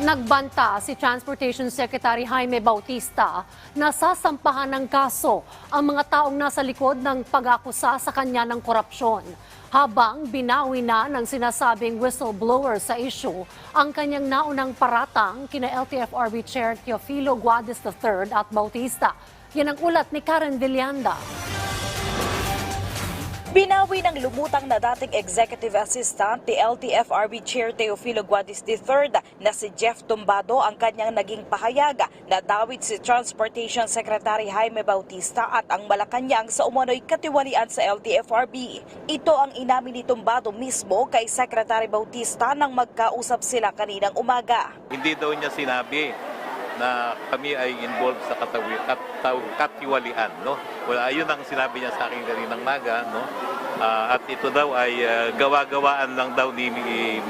Nagbanta si Transportation Secretary Jaime Bautista na sasampahan ng kaso ang mga taong nasa likod ng pag-akusa sa kanya ng korupsyon. Habang binawi na ng sinasabing whistleblower sa issue ang kanyang naunang paratang kina LTFRB Chair Teofilo Guadis III at Bautista. Yan ang ulat ni Karen Villanda. Binawi ng lumutang na dating executive assistant ni LTFRB Chair Teofilo Guadis III na si Jeff Tumbado ang kanyang naging pahayag na dawit si Transportation Secretary Jaime Bautista at ang Malacanang sa umano'y katiwalian sa LTFRB. Ito ang inamin ni Tumbado mismo kay Secretary Bautista nang magkausap sila kaninang umaga. Hindi daw niya sinabi na kami ay involved sa katawi, kataw, katiwalian. No? Well, ayun ang sinabi niya sa akin kaninang maga. No? Ah, at ito daw ay ah, gawa-gawaan lang daw ni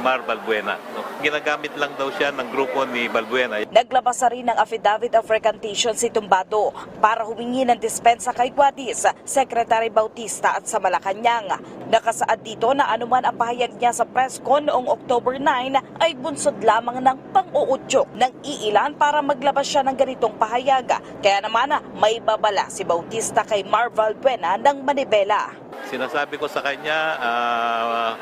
Mar Balbuena. No? Ginagamit lang daw siya ng grupo ni Balbuena. Naglabas na rin ng affidavit of recantation si Tumbado para humingi ng dispensa kay Guadis, Secretary Bautista at sa Malacanang. Nakasaad dito na anuman ang pahayag niya sa press con noong October 9 ay bunsod lamang ng pang-uudyok ng iilan para maglabas siya ng ganitong pahayag. Kaya naman may babala si Bautista kay Marval Buena ng Manibela. Sinasabi ko sa kanya, ah,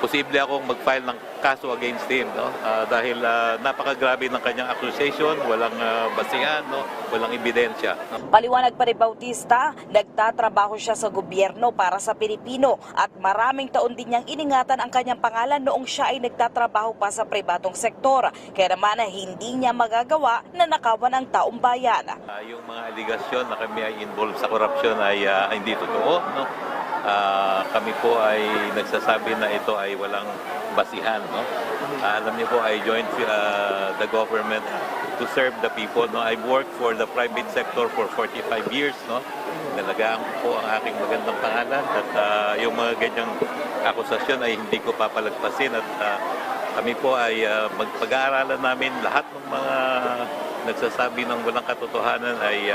posible akong mag-file ng kaso against him no Ah, dahil ah, napakagrabe ng kanyang accusation walang ah, basihan no walang ebidensya no? Paliwanag pa ni Bautista, nagtatrabaho siya sa gobyerno para sa Pilipino at maraming taon din niyang iningatan ang kanyang pangalan noong siya ay nagtatrabaho pa sa pribadong sektor. Kaya naman hindi niya magagawa na nakawan ang taong bayan. Ah, yung mga aligasyon na kami ay involved sa korupsyon ay ah, hindi totoo. No? Ah, kami po ay nagsasabi na ito ay walang basihan. No? Ah, alam niyo po, I joined ah, the government to serve the people. No? I've worked for the private sector for 45 years. No? Nalagaan ko po ang aking magandang pangalan at ah, yung mga ganyang akusasyon ay hindi ko papalagpasin at ah, kami po ay ah, magpag-aaralan namin lahat ng mga nagsasabi ng walang katotohanan ay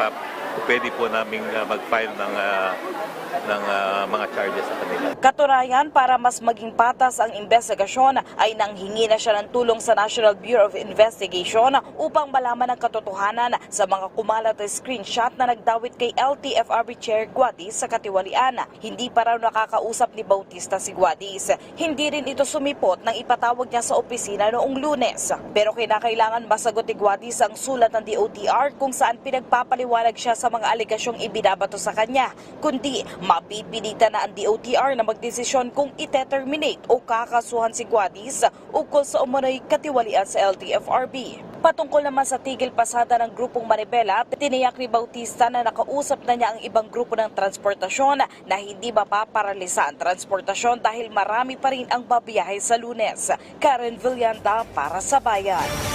pa- pwede po naming ah, mag-file ng, ah, ng ah, mga charges sa kanila. Katunayan, para mas maging patas ang investigasyon ay nanghingi na siya ng tulong sa National Bureau of Investigation upang malaman ang katotohanan sa mga kumalat na screenshot na nagdawit kay LTFRB Chair Guadis sa katiwalian. Hindi pa raw nakakausap ni Bautista si Guadis. Hindi rin ito sumipot nang ipatawag niya sa opisina noong lunes. Pero kinakailangan masagot ni Guadis ang sulat ng DOTR kung saan pinagpapaliwanag siya sa mga aligasyong ibinabato sa kanya, kundi mapipilitan na ang DOTR na magdesisyon kung ite-terminate o kakasuhan si Guadis ukol sa umano'y katiwalian sa LTFRB. Patungkol naman sa tigil pasada ng grupong Manibela, tiniyak ni Bautista na nakausap na niya ang ibang grupo ng transportasyon na hindi mapaparalisa ang transportasyon dahil marami pa rin ang babiyahe sa lunes. Karen Villanda para sa Bayan.